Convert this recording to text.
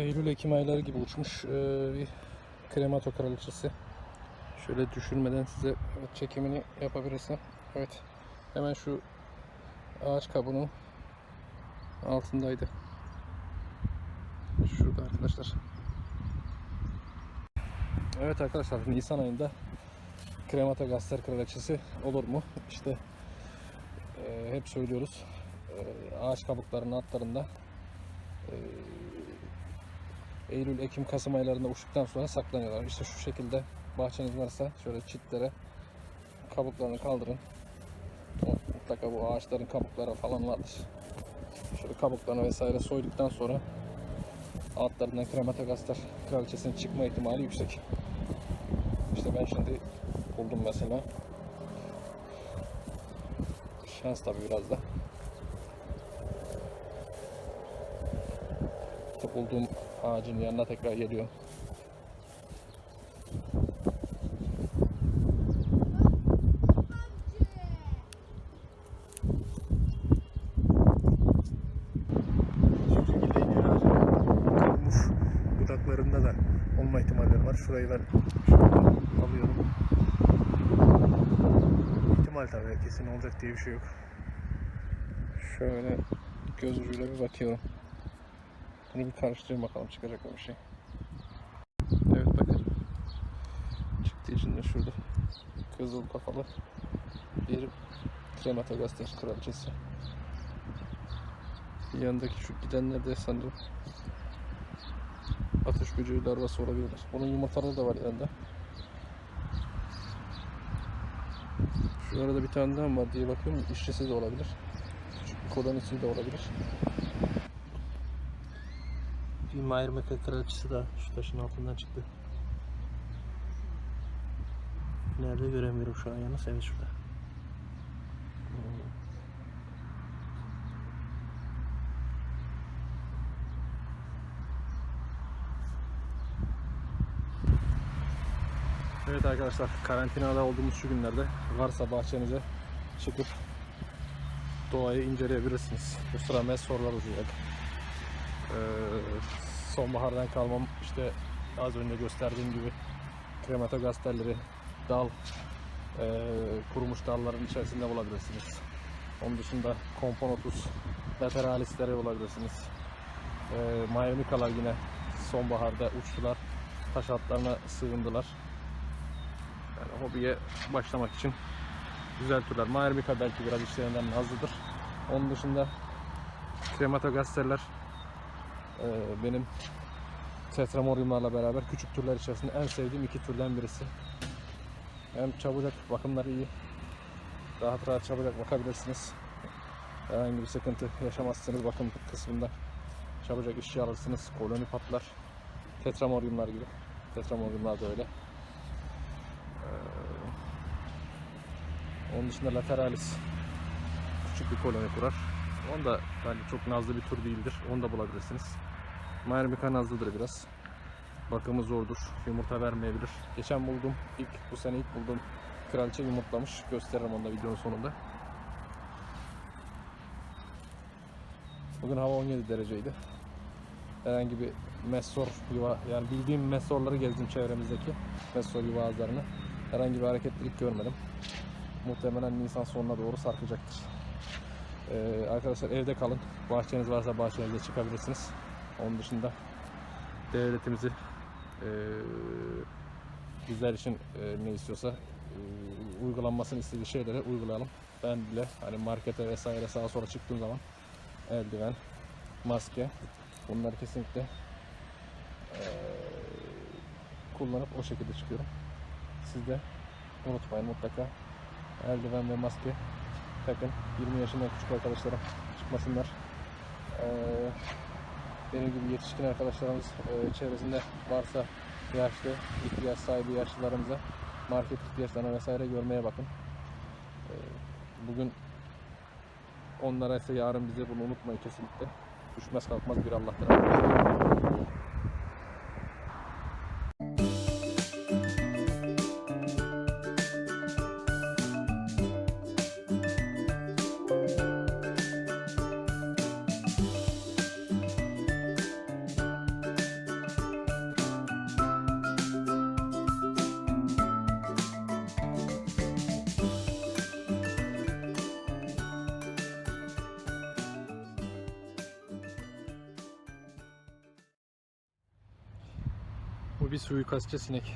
Eylül-Ekim ayları gibi uçmuş e, bir kremato kraliçesi. Şöyle düşürmeden size çekimini yapabilirsem. Evet. Hemen şu ağaç kabuğunun altındaydı. Şurada arkadaşlar. Evet arkadaşlar Nisan ayında kremata gaster kraliçesi olur mu? İşte e, hep söylüyoruz. E, ağaç kabuklarının altlarında e, Eylül, Ekim, Kasım aylarında uçtuktan sonra saklanıyorlar. İşte şu şekilde bahçeniz varsa şöyle çitlere kabuklarını kaldırın. Mutlaka bu ağaçların kabukları falan vardır. Şöyle kabuklarını vesaire soyduktan sonra altlarından krematogaster kraliçesinin çıkma ihtimali yüksek. İşte ben şimdi buldum mesela. Şans tabii biraz da. İşte bulduğum ağacın yanına tekrar geliyor. Budaklarında da olma ihtimalleri var. Şurayı ben alıyorum. İhtimal tabii kesin olacak diye bir şey yok. Şöyle göz ucuyla bir bakıyorum. Bunu bir karıştırayım bakalım çıkacak mı bir şey. Evet bakın. Çıktı içinde şurada. Kızıl kafalı bir krematogaster kraliçesi. Yanındaki şu gidenler de sanırım atış gücü larvası olabilir. Bunun yumurtaları da var yanında. Şu arada bir tane daha var diye bakıyorum. İşçisi de olabilir. Küçük bir kolonisi de olabilir. Bir Mayer Meka kraliçesi da şu taşın altından çıktı. Nerede göremiyorum şu an yalnız. Evet şurada. Evet arkadaşlar karantinada olduğumuz şu günlerde varsa bahçenize çıkıp doğayı inceleyebilirsiniz. Bu sıra mes sorular uzuyor. Ee, sonbahardan kalmam işte az önce gösterdiğim gibi krematogasterleri dal e, kurumuş dalların içerisinde bulabilirsiniz. Onun dışında komponotus lateralisleri bulabilirsiniz. E, Mayonikalar yine sonbaharda uçtular. Taş altlarına sığındılar. Yani hobiye başlamak için güzel türler. Maermika belki biraz işlerinden nazlıdır. Onun dışında krematogasterler benim tetramoriumlarla beraber küçük türler içerisinde en sevdiğim iki türden birisi. Hem çabucak bakımları iyi. Rahat rahat çabucak bakabilirsiniz. Herhangi bir sıkıntı yaşamazsınız bakım kısmında. Çabucak işçi alırsınız. Koloni patlar. Tetramoriumlar gibi. Tetramoriumlar da öyle. Onun dışında lateralis küçük bir koloni kurar. Onu da bence çok nazlı bir tür değildir. Onu da bulabilirsiniz. Maermika nazlıdır biraz. Bakımı zordur. Yumurta vermeyebilir. Geçen buldum. ilk bu sene ilk buldum. Kraliçe yumurtlamış. Gösteririm onu da videonun sonunda. Bugün hava 17 dereceydi. Herhangi bir messor yuva yani bildiğim messorları gezdim çevremizdeki messor yuva ağızlarını. Herhangi bir hareketlilik görmedim muhtemelen Nisan sonuna doğru sarkacaktır. Ee, arkadaşlar evde kalın. Bahçeniz varsa bahçenize çıkabilirsiniz. Onun dışında devletimizi e, bizler için e, ne istiyorsa e, uygulanmasını istediği şeyleri uygulayalım. Ben bile hani markete vesaire sağa sola çıktığım zaman eldiven, maske bunları kesinlikle e, kullanıp o şekilde çıkıyorum. Siz de unutmayın mutlaka eldiven ve maske takın. 20 yaşından küçük arkadaşlara çıkmasınlar. Ee, benim gibi yetişkin arkadaşlarımız e, çevresinde varsa yaşlı, ihtiyaç sahibi yaşlılarımıza market ihtiyaçlarına vesaire görmeye bakın. Ee, bugün onlara ise yarın bize bunu unutmayın kesinlikle. Düşmez kalkmaz bir Allah'tan. Bu bir suikastçı sinek.